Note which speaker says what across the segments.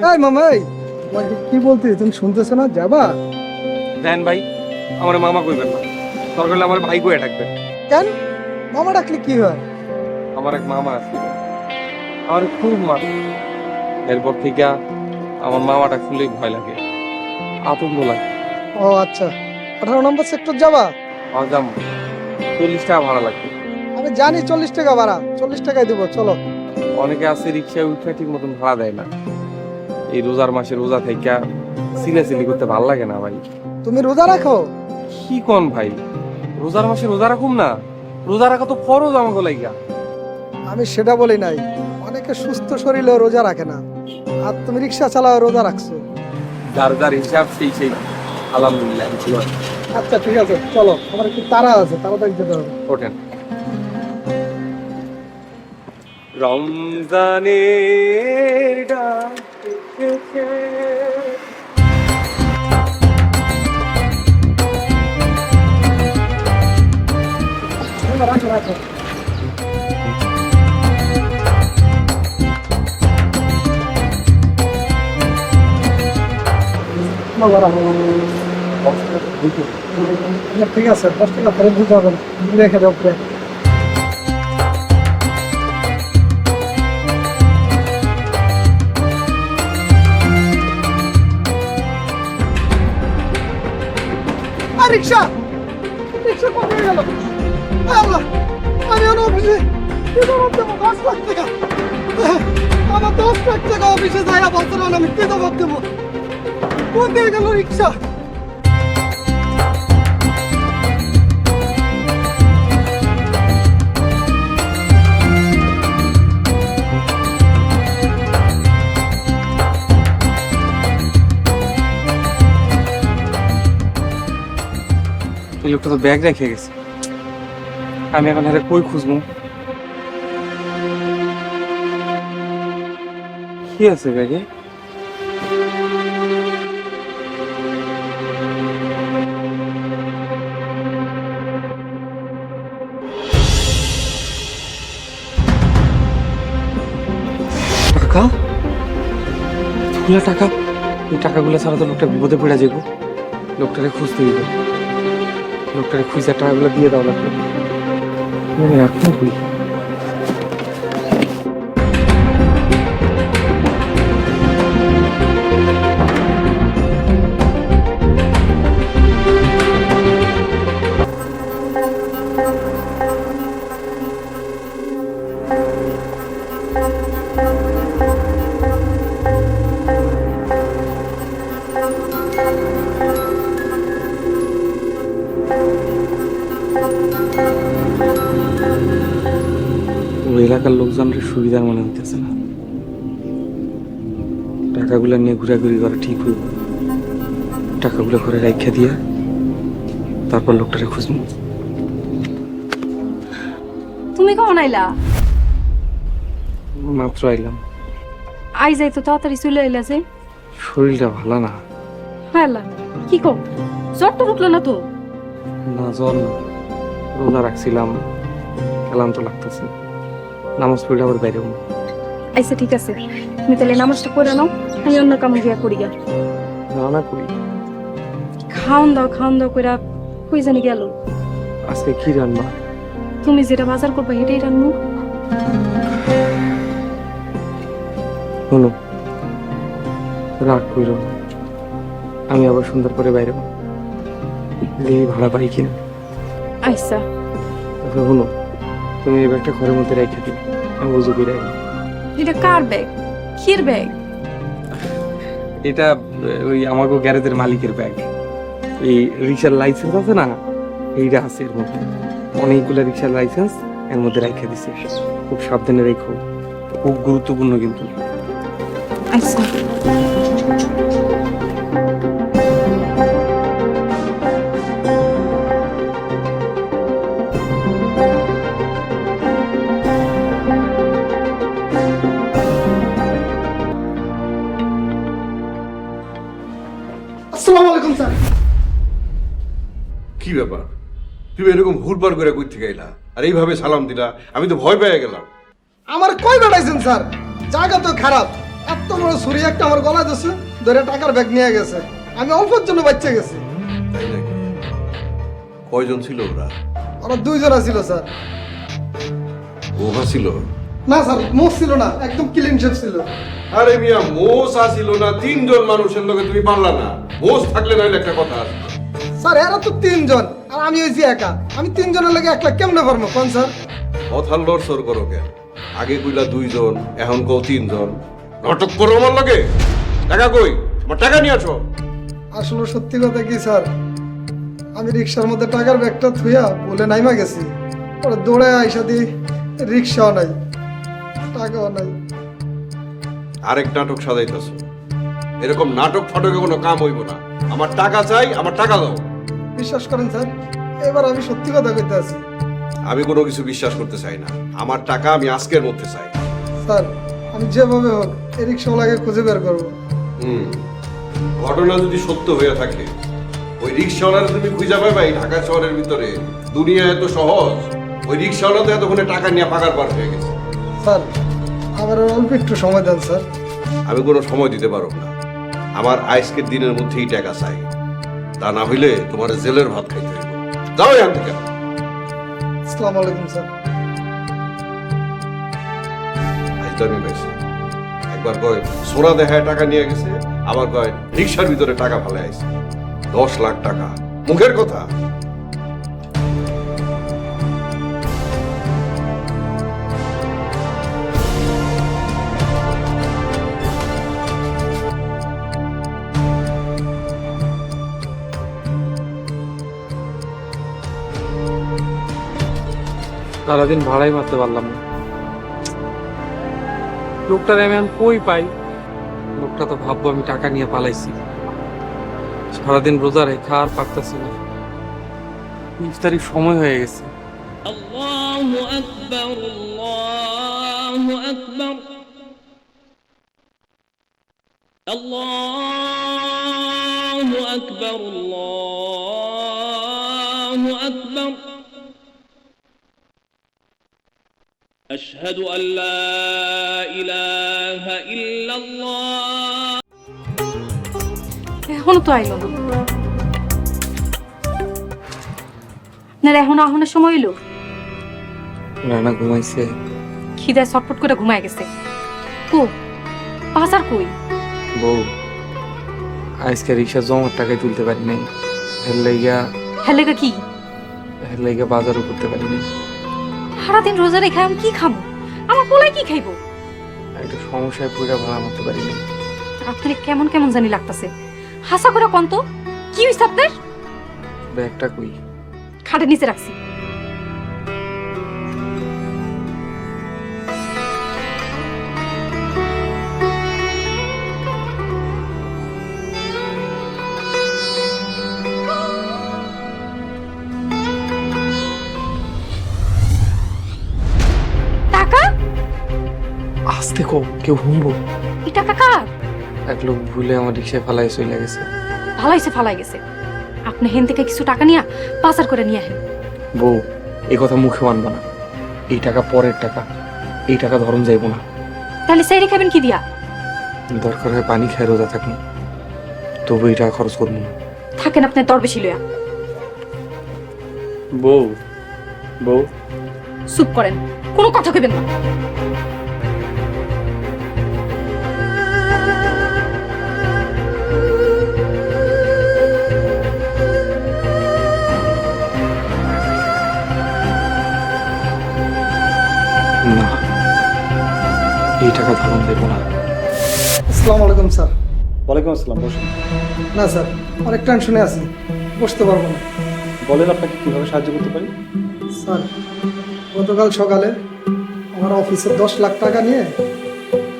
Speaker 1: এই মামাই কি বলতে তুমি শুনতেছো না যাবা
Speaker 2: দেন ভাই আমার মামা কইবেন না দরকার হলে আমার ভাই কয়ে ডাকবে
Speaker 1: কেন মামা ডাকলে কি হয়
Speaker 2: আমার এক মামা আছে আমার খুব মা এরপর থেকে আমার মামাটা ডাকলেই ভয় লাগে আতঙ্ক লাগে
Speaker 1: ও আচ্ছা আঠারো নম্বর সেক্টর যাবা
Speaker 2: আমার হ্যাঁ, যাবো চল্লিশ টাকা ভাড়া লাগবে
Speaker 1: আমি জানি চল্লিশ টাকা ভাড়া চল্লিশ টাকায় দেবো চলো
Speaker 2: অনেকে আছে রিক্সায় উঠে ঠিক মতন ভাড়া দেয় না এই রোজার মাসে রোজা থেকে সিলাসিলি করতে ভাল লাগে না ভাই
Speaker 1: তুমি রোজা রাখো
Speaker 2: কি কোন ভাই রোজার মাসে রোজা রাখুম না রোজা রাখা তো ফরজ আমাকে লাগিয়া
Speaker 1: আমি সেটা বলি নাই অনেকে সুস্থ শরীরে রোজা রাখে না আর তুমি রিক্সা চালাও রোজা রাখছো
Speaker 2: যার যার হিসাব সেই সেই আলহামদুলিল্লাহ
Speaker 1: আচ্ছা ঠিক আছে চলো আমার একটু তারা আছে দেখ যেতে হবে
Speaker 2: ওঠেন রমজানের ডাক ঠিক
Speaker 1: আছে দশ টাকা ফেরত দিতে হবে রেখে দেবো আর রিক্সা রিক্সা কোথায় গেল আল্লাহ আমি আমার অফিসে কেটে ভাবতে দশ লাখ টাকা আমার দশ লাখ টাকা অফিসে যাই বলতে আমি কেটে ভাবতে কোথায় গেল রিক্সা
Speaker 2: লোকটা তো ব্যাগ রেখে গেছে আমি এখন হেরে কই খুঁজবো কি আছে ব্যাগে টাকা টাকা এই টাকাগুলো ছাড়া তো লোকটা বিপদে পড়ে যাবো লোকটাকে খুঁজতে দিবে লোকটাকে খুঁজে টাকাগুলো দিয়ে দাও লাগবে মনে রাখতে নিয়ে ঘুরাঘুরি করা ঠিক হইব টাকাগুলো করে রাইখা দিয়া তারপর লোকটারে খুঁজবো
Speaker 3: তুমি কখন আইলা মাত্র আইলাম আই যাই তো তাড়াতাড়ি চলে আইলা যে
Speaker 2: শরীরটা ভালো না
Speaker 3: ভালো কি কম জ্বর তো উঠলো না তো
Speaker 2: না জ্বর না রোজা রাখছিলাম ক্লান্ত লাগতেছে নামাজ পড়লে আবার বাইরে
Speaker 3: আচ্ছা ঠিক আছে তুমি তাহলে নামাজটা করে নাও আমি অন্য কামে গিয়া করি গেল না করি খাওন দাও খাওন দাও কইরা কই জানি গেল
Speaker 2: আজকে কি রান্না
Speaker 3: তুমি যেটা বাজার করবে এটাই রান্না
Speaker 2: শোনো রাগ কইর আমি আবার সুন্দর করে বাইরে ভাড়া পাই কিনা আচ্ছা শোনো তুমি এবার একটা ঘরের মধ্যে রেখে দিও আমি বুঝে করে রাখি
Speaker 3: এটা কার ব্যাগ কির ব্যাগ
Speaker 2: এটা ওই আমাকে গ্যারেজের মালিকের ব্যাগ এই রিক্সার লাইসেন্স আছে না এইটা আছে এর মধ্যে অনেকগুলো রিক্সার লাইসেন্স এর মধ্যে রেখে দিছে খুব সাবধানে রেখো খুব গুরুত্বপূর্ণ কিন্তু
Speaker 3: আচ্ছা
Speaker 4: কি ব্যাপার তুমি এরকম হুড়বার করে করতে গাইলা আর এইভাবে সালাম দিলা আমি তো ভয় পেয়ে গেলাম
Speaker 1: আমার কই বেড়াইছেন স্যার জায়গা তো খারাপ এত বড় ছুরি একটা আমার গলায় দিছে ধরে টাকার ব্যাগ নিয়ে গেছে আমি অল্পের জন্য বাচ্চা গেছি
Speaker 4: তাই নাকি কয়জন ছিল ওরা
Speaker 1: ওরা দুইজনা ছিল স্যার ওভা ছিল না স্যার মোষ ছিল না একদম ক্লিন শেপ ছিল
Speaker 4: আরে মিয়া মোষ আসিল না তিনজন মানুষের লোকে তুমি পারলা না মোষ থাকলে নাইলে একটা কথা আছে
Speaker 1: স্যার এরা তো তিনজন আর আমি যে একা আমি তিনজনের লাগে একলা কেমনে পারবো কোন স্যার
Speaker 4: অথাল লড়সর করো কে আগে কইলা দুইজন এখন কও তিনজন নাটক করো আমার লাগে টাকা কই আমার টাকা নিয়ে আসো
Speaker 1: আসলে সত্যি কথা কি স্যার আমি রিক্সার মধ্যে টাকার ব্যাগটা থুইয়া বলে নাইমা গেছি পরে দৌড়ে আইসা দি রিক্সাও নাই টাকাও নাই
Speaker 4: আরেক নাটক সাজাইতেছ এরকম নাটক ফাটকে কোনো কাম হইব না আমার টাকা চাই আমার টাকা দাও
Speaker 1: বিশ্বাস করেন স্যার এবার আমি সত্যি কথা কইতে আছি
Speaker 4: আমি কোনো কিছু বিশ্বাস করতে চাই না আমার টাকা আমি আজকের মধ্যে চাই
Speaker 1: স্যার আমি যেভাবে হোক এই রিক্সাওয়ালাকে খুঁজে বের করব
Speaker 4: হুম ঘটনা যদি সত্য হয়ে থাকে ওই রিক্সাওয়ালা তুমি খুঁজে পাবে ভাই ঢাকা শহরের ভিতরে দুনিয়া এত সহজ ওই রিক্সাওয়ালা তো এতক্ষণে টাকা নিয়ে পাকার পার হয়ে গেছে
Speaker 1: স্যার আমার অল্প একটু সময় দেন স্যার
Speaker 4: আমি কোনো সময় দিতে পারব না আমার আজকের দিনের মধ্যেই টাকা চাই তা না হইলে তোমার জেলের ভাত খাইতে যাও এখান থেকে
Speaker 1: আসসালামু আলাইকুম স্যার
Speaker 4: আইতামি একবার কয় সোনা দেখায় টাকা নিয়ে গেছে আবার কয় রিক্সার ভিতরে টাকা ফেলে আইছে দশ লাখ টাকা মুখের কথা
Speaker 2: সারাদিন ভাড়াই মারতে পারলাম না লোকটা আমি কই পাই লোকটা তো ভাববো আমি টাকা নিয়ে পালাইছি সারাদিন রোজা রেখে আর পারতেছি না ইফতারির সময় হয়ে গেছে আল্লাহু আকবার আল্লাহু
Speaker 3: أشهد أن لا إله إلا الله এখনো তো আইলো না আপনার আহনের সময় এলো
Speaker 2: রানা ঘুমাইছে
Speaker 3: খিদায় ছটফট করে ঘুমায় গেছে কো বাজার কই
Speaker 2: বউ আজকে রিক্সা জমার টাকায় তুলতে পারি নাই হের লাইগা হের কি হের লাইগা বাজারও করতে পারি নাই
Speaker 3: সারাদিন রোজা রেখে আমি কি খাবো আমার পোলাই কি খাইবো
Speaker 2: একটু সমস্যায় পুরা ভাড়া হতে না
Speaker 3: আপনি কেমন কেমন জানি লাগতাছে হাসা করে কন্ত কি হইছে আপনার ব্যাগটা কই খাটের নিচে রাখছি
Speaker 2: দেখো কেউ হুমবো এটা কাকার এক লোক ভুলে আমার রিক্সায় ফালাই চলে গেছে
Speaker 3: ফালাইছে ফালাই গেছে আপনি হেন থেকে কিছু টাকা নিয়া পাচার করে নিয়ে আহেন
Speaker 2: বউ এ কথা মুখে আনবা না এই টাকা পরের টাকা এই টাকা ধরন যাইব না
Speaker 3: তাহলে সাইডে খাবেন কি দিয়া
Speaker 2: দরকার হয় পানি খায় রোজা থাকুন তবু এই টাকা খরচ করবো না
Speaker 3: থাকেন আপনার দর বেশি লইয়া
Speaker 2: বউ বউ
Speaker 3: চুপ করেন কোনো কথা কেবেন না
Speaker 1: আসসালামু আলাইকুম স্যার
Speaker 4: ওয়ালাইকুম আসসালাম বসুন
Speaker 1: না স্যার অনেক টেনশনে আছি বসতে পারবো না
Speaker 4: বলেন আপনাকে কীভাবে সাহায্য করতে পারি
Speaker 1: স্যার গতকাল সকালে আমার অফিসে দশ লাখ টাকা নিয়ে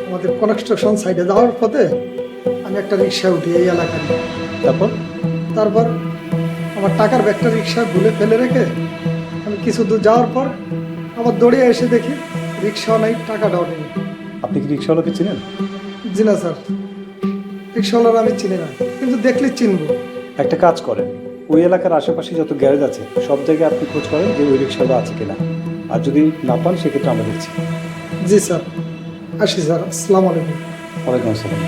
Speaker 1: আমাদের কনস্ট্রাকশন সাইডে যাওয়ার পথে আমি একটা রিক্সা উঠি এই এলাকায় তারপর তারপর আমার টাকার ব্যাগটা রিক্সা ঘুরে ফেলে রেখে আমি কিছু দূর যাওয়ার পর আবার দৌড়ে এসে দেখি রিক্সাও নাই টাকাটাও নেই
Speaker 4: আপনি কি রিক্সাওয়ালাকে চেনেন
Speaker 1: জি না স্যার রিক্সাওয়ালারা আমি চিনি না কিন্তু দেখলে চিনব
Speaker 4: একটা কাজ করেন ওই এলাকার আশেপাশে যত গ্যারেজ আছে সব জায়গায় আপনি খোঁজ করেন যে ওই রিক্সাওয়ালা আছে কিনা আর যদি না পান সেক্ষেত্রে আমরা দেখছি
Speaker 1: জি স্যার আসি স্যার আসসালামু আলাইকুম ওয়ালাইকুম আসসালাম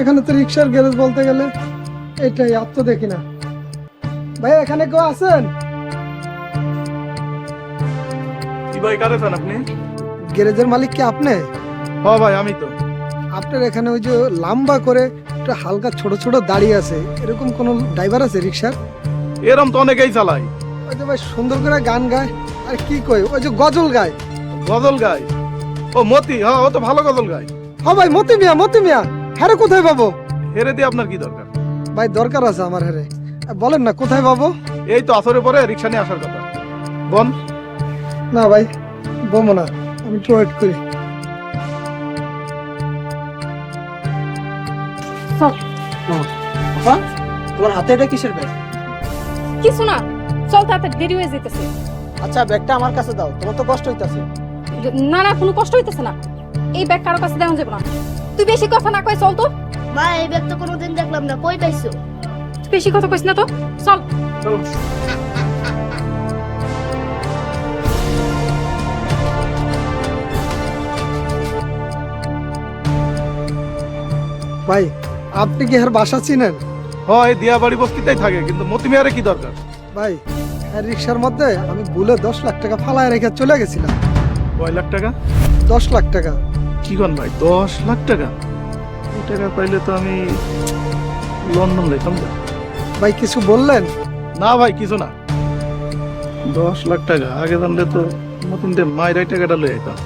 Speaker 1: এখানে তো রিক্সার গ্যারেজ বলতে গেলে এটাই আর তো দেখি না ভাই এখানে কেউ আছেন
Speaker 5: কি ভাই কারে আপনি
Speaker 1: গ্যারেজের মালিক কি আপনি ভাই আমি তো আপনার এখানে ওই যে লম্বা করে একটা হালকা ছোট ছোট দাড়ি আছে এরকম কোন ড্রাইভার আছে
Speaker 5: এরকম তো অনেকেই চালায়
Speaker 1: ওই যে ভাই সুন্দর করে গান গায় আর কি কয় ওই যে গজল গায়
Speaker 5: গজল গায় ও মতি হ্যাঁ ও তো ভালো গজল গায়
Speaker 1: হ্যাঁ ভাই মতি মিয়া মতি মিয়া হ্যাঁ কোথায় পাবো
Speaker 5: হেরে দিয়ে আপনার কি দরকার
Speaker 1: ভাই দরকার আছে আমার হেরে বলেন না কোথায় পাবো
Speaker 5: এই তো আসরের পরে রিক্সা নিয়ে আসার কথা বন
Speaker 1: না ভাই বোম না আমি একটু ওয়েট করি
Speaker 4: তোমার হাতে এটা কিসের ব্যাগ
Speaker 3: কি শোনা চল তাড়াতাড়ি দেরি হয়ে যেতেছে
Speaker 4: আচ্ছা ব্যাগটা আমার কাছে দাও তোমার তো কষ্ট হইতাছে
Speaker 3: না না কোনো কষ্ট হইতেছে না এই ব্যাগ কারো কাছে দেওয়া যাবে না তুই বেশি কথা না কয় চল তো
Speaker 6: মা এই ব্যাগটা তো কোনোদিন দেখলাম না কই পাইছো
Speaker 3: বেশি কথা কইস না তো চল
Speaker 1: ভাই আপনি কি এর বাসা চিনেন
Speaker 5: হয় দিয়া বাড়ি বস্তিতেই থাকে কিন্তু মতিমিয়ারে কি দরকার
Speaker 1: ভাই আর রিক্সার মধ্যে আমি ভুলে দশ লাখ টাকা ফালায় রেখে চলে গেছিলাম কয় লাখ টাকা দশ লাখ টাকা
Speaker 5: কি কন ভাই দশ লাখ টাকা এই টাকা পাইলে তো আমি লন্ডন যাইতাম
Speaker 1: ভাই কিছু বললেন
Speaker 5: না ভাই কিছু না দশ লাখ টাকা আগে জানলে তো নতুন দিয়ে মায়েরাই টাকাটা লয়ে যেতাম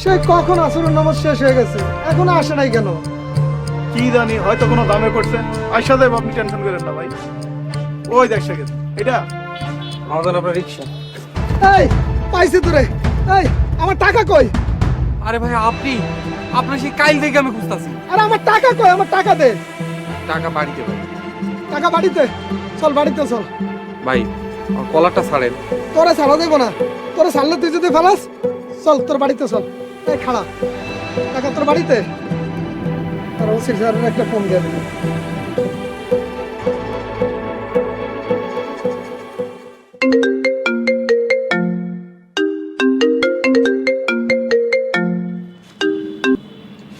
Speaker 1: সে কখন আসর নামাজ শেষ হয়ে গেছে এখনো আসে নাই কেন
Speaker 5: কি জানি হয়তো কোনো দামে পড়ছে আয়সা দেব আপনি টেনশন করেন না ভাই ওই দেখ সে গেছে এটা আমার জন্য আপনার রিক্সা
Speaker 1: এই পাইছে তোরে এই আমার টাকা কই
Speaker 5: আরে ভাই আপনি আপনার সেই কাইল দেখে আমি খুঁজতাছি
Speaker 1: আরে আমার টাকা কই আমার টাকা দে
Speaker 5: টাকা বাড়িতে ভাই
Speaker 1: টাকা বাড়িতে চল বাড়িতে চল
Speaker 5: ভাই কলারটা ছাড়েন
Speaker 1: তোরা ছাড়া দেবো না তোরা ছাড়লে তুই যদি ফেলাস চল তোর বাড়িতে চল এই খাড়া টাকা তোর বাড়িতে তোর ওসির স্যারের একটা ফোন দিয়ে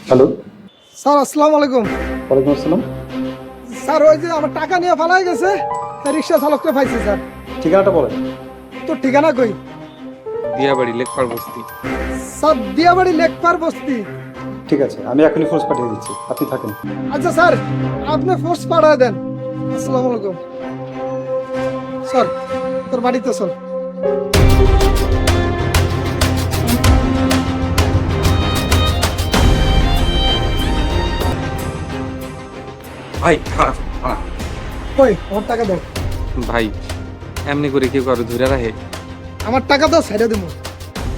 Speaker 1: হ্যালো স্যার আসসালামু আলাইকুম ওয়ালাইকুম আসসালাম স্যার ওই যে আমার টাকা নিয়ে ফালাই গেছে রিক্সা চালককে পাইছি স্যার ঠিকানাটা বলেন তোর ঠিকানা কই
Speaker 5: দিয়াবাড়ি লেকপার বস্তি
Speaker 1: স্যার দিয়াবাড়ি লেকপার বস্তি
Speaker 4: ঠিক আছে আমি এখনই ফোর্স পাঠিয়ে দিচ্ছি আপনি থাকেন
Speaker 1: আচ্ছা স্যার আপনি ফোর্স পাঠিয়ে দেন আসসালামু আলাইকুম স্যার তোর বাড়িতে স্যার
Speaker 5: ভাই খারাপ খারাপ
Speaker 1: কই আমার টাকা দাও
Speaker 5: ভাই এমনি করে কেউ কারো ধরে রাখে
Speaker 1: আমার টাকা দাও ছেড়ে দেবো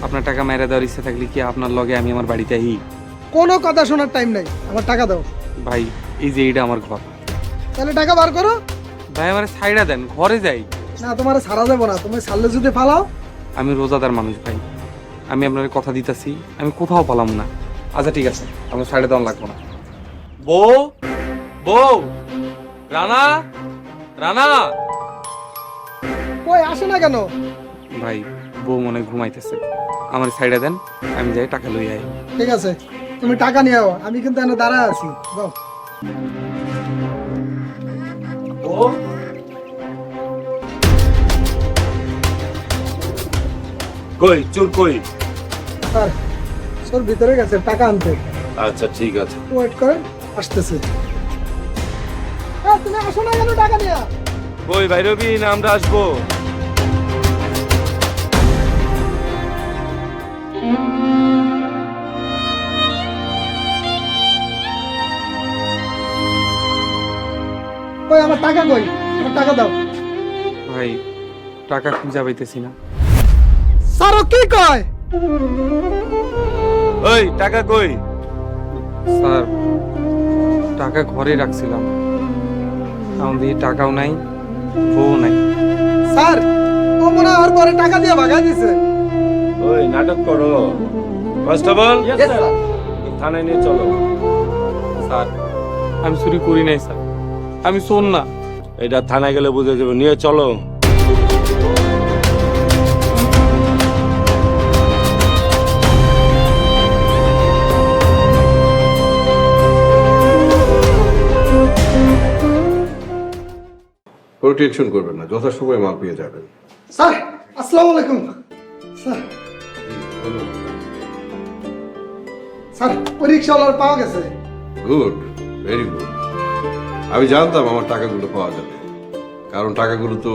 Speaker 5: আপনার টাকা মেরে দেওয়ার ইচ্ছা থাকলে কি আপনার লগে আমি আমার বাড়িতে আহি
Speaker 1: কোনো কথা শোনার টাইম নাই আমার টাকা দাও
Speaker 5: ভাই এই যে এইটা আমার ঘর
Speaker 1: তাহলে টাকা বার করো
Speaker 5: ভাই আমার সাইডা দেন ঘরে যাই
Speaker 1: না তোমার সারা যাবো না তুমি সারলে যদি পালাও
Speaker 5: আমি রোজাদার মানুষ ভাই আমি আপনার কথা দিতেছি আমি কোথাও পালাম না আচ্ছা ঠিক আছে আমার সাইডে দেওয়া লাগবো না বউ বউ রানা রানা
Speaker 1: কই আসে না কেন
Speaker 5: ভাই বউ মনে ঘুমাইতেছে আমার সাইডে দেন আমি যাই টাকা লই আই
Speaker 1: ঠিক আছে তুমি টাকা নিয়ে আও আমি কিন্তু এখানে দাঁড়ায় আছি দাও বউ
Speaker 4: কই চোর কই
Speaker 1: স্যার চোর ভিতরে গেছে টাকা আনতে
Speaker 4: আচ্ছা ঠিক আছে
Speaker 1: ওয়েট করেন আসতেছে তুমি আসো না কেন টাকা নিয়ে
Speaker 5: কই ভাই রবিন আমরা আসবো
Speaker 1: কই আমার টাকা কই আমার টাকা দাও
Speaker 5: ভাই টাকা খুঁজা পাইতেছি না
Speaker 1: স্যার কি কয়
Speaker 4: ওই টাকা কই
Speaker 5: স্যার টাকা ঘরে রাখছিলাম আমাদের টাকাও নাই বউ নাই
Speaker 1: স্যার ও মনে আর পরে টাকা দিয়ে ভাগাই দিছে
Speaker 4: ওই নাটক করো ফার্স্ট অফ অল থানায় নিয়ে চলো
Speaker 5: স্যার আমি চুরি করি নাই স্যার আমি শোন না
Speaker 4: এটা থানায় গেলে বুঝে যাবে নিয়ে চলো কোনো টেনশন করবেন না সময় মাল পেয়ে যাবেন
Speaker 1: স্যার আসসালামু আলাইকুম স্যার স্যার পাওয়া গেছে
Speaker 4: গুড ভেরি গুড আমি জানতাম আমার টাকাগুলো পাওয়া যাবে কারণ টাকাগুলো তো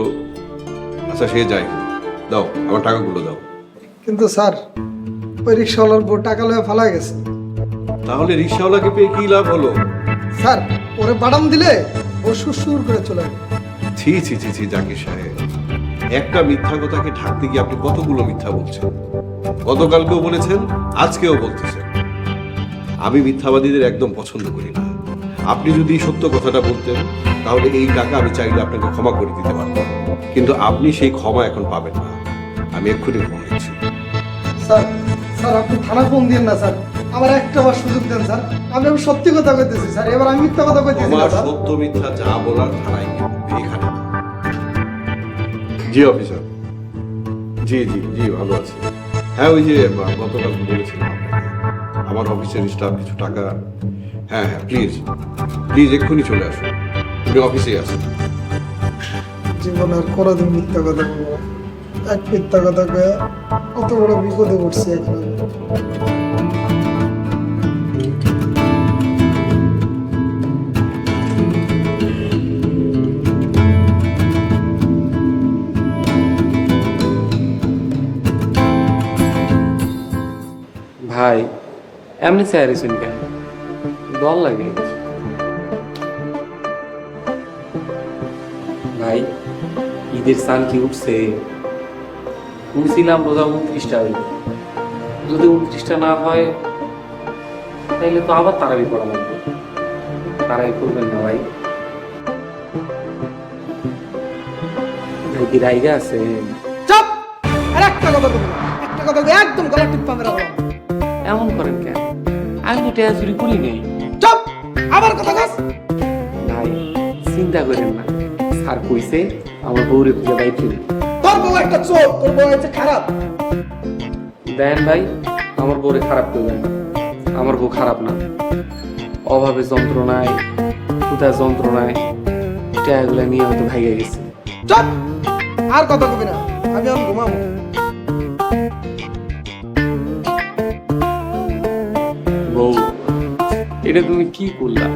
Speaker 4: আচ্ছা সে যাই দাও আমার টাকাগুলো দাও
Speaker 1: কিন্তু স্যার ওই রিক্সাওয়ালার বউ টাকা লয়ে ফেলা গেছে
Speaker 4: তাহলে রিক্সাওয়ালাকে পেয়ে কি লাভ হলো
Speaker 1: স্যার ওরে বাদাম দিলে ও সুর করে চলে গেল
Speaker 4: ছি ছি ছি ছি জাকির সাহেব একটা মিথ্যা কথাকে ঢাকতে গিয়ে আপনি কতগুলো মিথ্যা বলছেন গতকালকেও বলেছেন আজকেও বলতেছেন আমি মিথ্যাবাদীদের একদম পছন্দ করি না আপনি যদি সত্য কথাটা বলতেন তাহলে এই টাকা আমি চাইলে আপনাকে ক্ষমা করে দিতে পারতাম কিন্তু আপনি সেই ক্ষমা এখন পাবেন না আমি এক্ষুনি ক্ষমা হয়েছি
Speaker 1: স্যার আপনি থানা ফোন দিন না স্যার আমার একটা বার সুযোগ দেন স্যার আমি সত্যি কথা কইতেছি স্যার এবার আমি মিথ্যা কথা কইতেছি আমার
Speaker 4: সত্য মিথ্যা যা বলার থানায় জি অফিসার জি জি জি ভালো আছি হ্যাঁ ওই যে গতকাল বলেছিলাম আমার অফিসের স্টাফ কিছু টাকা হ্যাঁ হ্যাঁ প্লিজ প্লিজ এক্ষুনি চলে আসো তুমি অফিসেই আসো
Speaker 1: জীবন আর কোনোদিন মিথ্যা কথা বলবো এক মিথ্যা কথা কয়ে অত বড় বিপদে পড়ছি এখন
Speaker 5: এমনি স্যার শুনি কেন দল লাগে ভাই ঈদের সান কি উঠছে উঠছিলাম রোজা উনত্রিশটা হইল যদি উনত্রিশটা না হয় তাইলে তো আবার তারাবি করা লাগবে তারাই করবেন না ভাই কি রাইগা আছে
Speaker 1: একটা কথা একটা কথা একদম গলা টিপ পাবে
Speaker 5: এমন করেন কেন আমি তো টেয়া চুরি করি নাই
Speaker 1: চুপ আবার কথা কাজ
Speaker 5: ভাই চিন্তা করেন না স্যার কইছে আমার বউরে খুঁজে বাই ফিরে
Speaker 1: তোর বউ একটা চোর তোর বউ হচ্ছে খারাপ
Speaker 5: দেন ভাই আমার বউরে খারাপ করবেন আমার বউ খারাপ না অভাবে যন্ত্রণায় ক্ষুধা যন্ত্রণায় টাকাগুলো নিয়ে হয়তো ভাইগে গেছে
Speaker 1: চুপ আর কথা কবি না আমি আর ঘুমাবো
Speaker 5: এটা তুমি কি করলা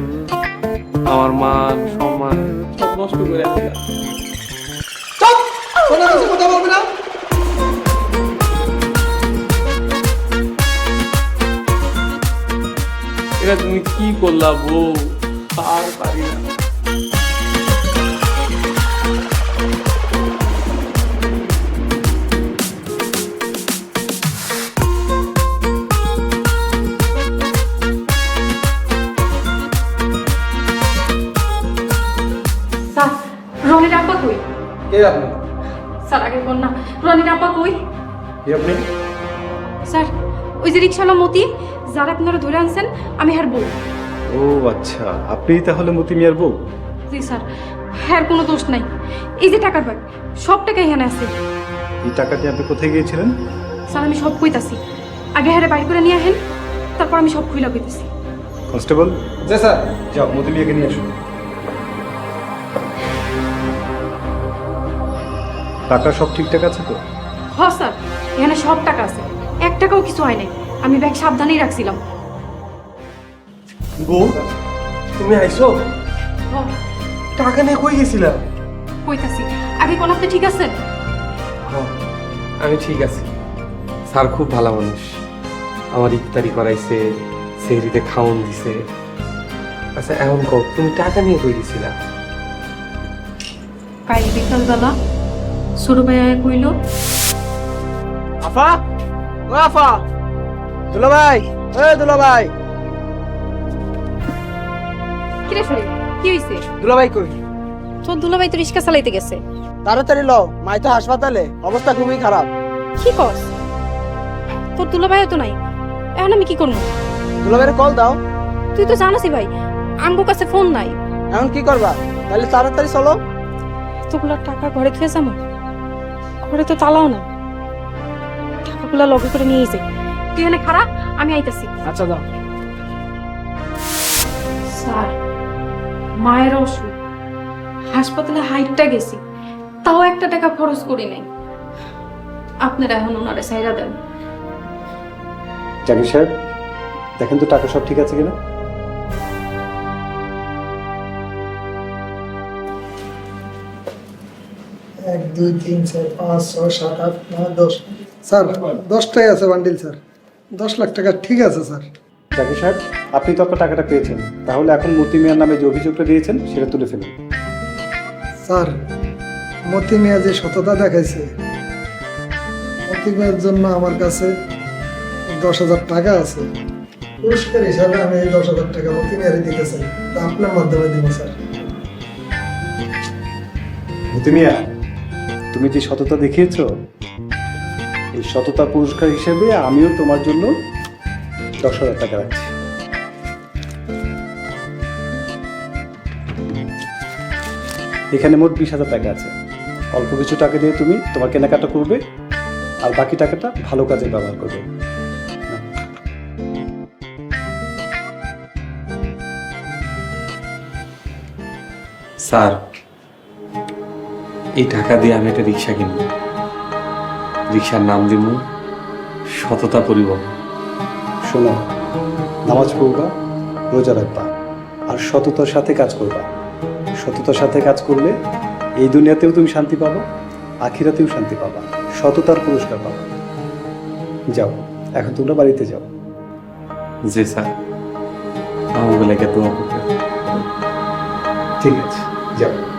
Speaker 5: আমার মান সম্মান সব নষ্ট করে
Speaker 1: দিলা
Speaker 5: এটা তুমি কি করলা বউ আর পারি না
Speaker 3: রনির আব্বা কই কে আপনি স্যার আগে বল না রনির আব্বা কই কে আপনি স্যার ওই যে রিক্সাওয়ালা মতি যার আপনারা ধরে আনছেন আমি হার বউ
Speaker 4: ও আচ্ছা আপনি তাহলে মতি মিয়ার বউ
Speaker 3: জি স্যার হ্যার কোনো দোষ নাই এই যে টাকার ব্যাগ সব টাকা এখানে আছে
Speaker 4: এই টাকাটি আপনি কোথায় গিয়েছিলেন
Speaker 3: স্যার আমি সব কইতাছি আগে হ্যারে বাইর করে নিয়ে আসেন তারপর আমি সব খুইলা কইতাছি
Speaker 4: কনস্টেবল জি স্যার যাও মতি মিয়াকে নিয়ে আসুন টাকা সব ঠিকঠাক আছে তো
Speaker 3: হ্যাঁ স্যার এখানে সব টাকা আছে এক টাকাও কিছু হয় নাই আমি ব্যাগ সাবধানেই রাখছিলাম
Speaker 4: বউ তুমি আইছো টাকা নিয়ে কই গেছিলা
Speaker 3: কইতাছি আগে কোন আপনি ঠিক আছেন
Speaker 5: আমি ঠিক আছি স্যার খুব ভালো মানুষ আমার ইফতারি করাইছে সেহরিতে খাওন দিছে আচ্ছা এখন কও তুমি টাকা নিয়ে কই গেছিলা
Speaker 3: কাল বিকালবেলা কইল
Speaker 5: আফা ও আফা দুলা ভাই এ দুলা ভাই
Speaker 3: কি রে কি হইছে দুলা ভাই কই তোর দুলা ভাই তো রিস্কা চালাইতে গেছে
Speaker 5: তাড়াতাড়ি লও মাই তো হাসপাতালে অবস্থা খুবই খারাপ
Speaker 3: কি কস তোর দুলা ভাই তো নাই এখন আমি কি করব
Speaker 5: দুলা ভাইরে কল দাও
Speaker 3: তুই তো জানাসই ভাই আমগো কাছে ফোন নাই
Speaker 5: এখন কি করবা তাহলে তাড়াতাড়ি চলো
Speaker 3: তোগুলা টাকা ঘরে খেয়ে যাবো ঘরে তো চালাও না টাকাগুলা লগে করে নিয়ে যাই তুই এনে খারাপ আমি আইতাছি আচ্ছা দাও স্যার মায়ের অসুখ হাসপাতালে হাইটটা গেছি তাও একটা টাকা খরচ করি নাই আপনারা এখন ওনারে সাইরা দেন
Speaker 4: জানি স্যার দেখেন তো টাকা সব ঠিক আছে কিনা
Speaker 1: এক দুই তিন চার পাঁচ ছয় সাত আট নয় দশ স্যার দশটাই আছে বান্ডিল স্যার দশ লাখ টাকা ঠিক আছে স্যার
Speaker 4: জাকির সাহেব আপনি তো আপনার টাকাটা পেয়েছেন তাহলে এখন মতি মিয়ার নামে যে অভিযোগটা দিয়েছেন সেটা তুলে ফেলুন স্যার মতি মিয়া যে সততা দেখাইছে মতি মিয়ার জন্য আমার কাছে দশ হাজার টাকা আছে পুরস্কার হিসাবে আমি এই দশ হাজার টাকা মতি মিয়ারে দিতে চাই তা আপনার মাধ্যমে দেবো স্যার মতি মিয়া তুমি যে সততা দেখিয়েছ এই সততা পুরস্কার হিসেবে আমিও তোমার জন্য দশ হাজার টাকা রাখছি এখানে মোট বিশ হাজার টাকা আছে অল্প কিছু টাকা দিয়ে তুমি তোমার কেনাকাটা করবে আর বাকি টাকাটা ভালো কাজে ব্যবহার করবে স্যার এই টাকা দিয়ে আমি একটা রিক্সা কিনব রিক্সার নাম দিব সততা পরিবহন শোনো নামাজ পড়বা রোজা রাখবা আর সততার সাথে কাজ করবা সততার সাথে কাজ করলে এই দুনিয়াতেও তুমি শান্তি পাবা আখিরাতেও শান্তি পাবা সততার পুরস্কার পাবা যাও এখন তোমরা বাড়িতে যাও জি স্যার আমার বেলাকে দোয়া করবে ঠিক আছে যাও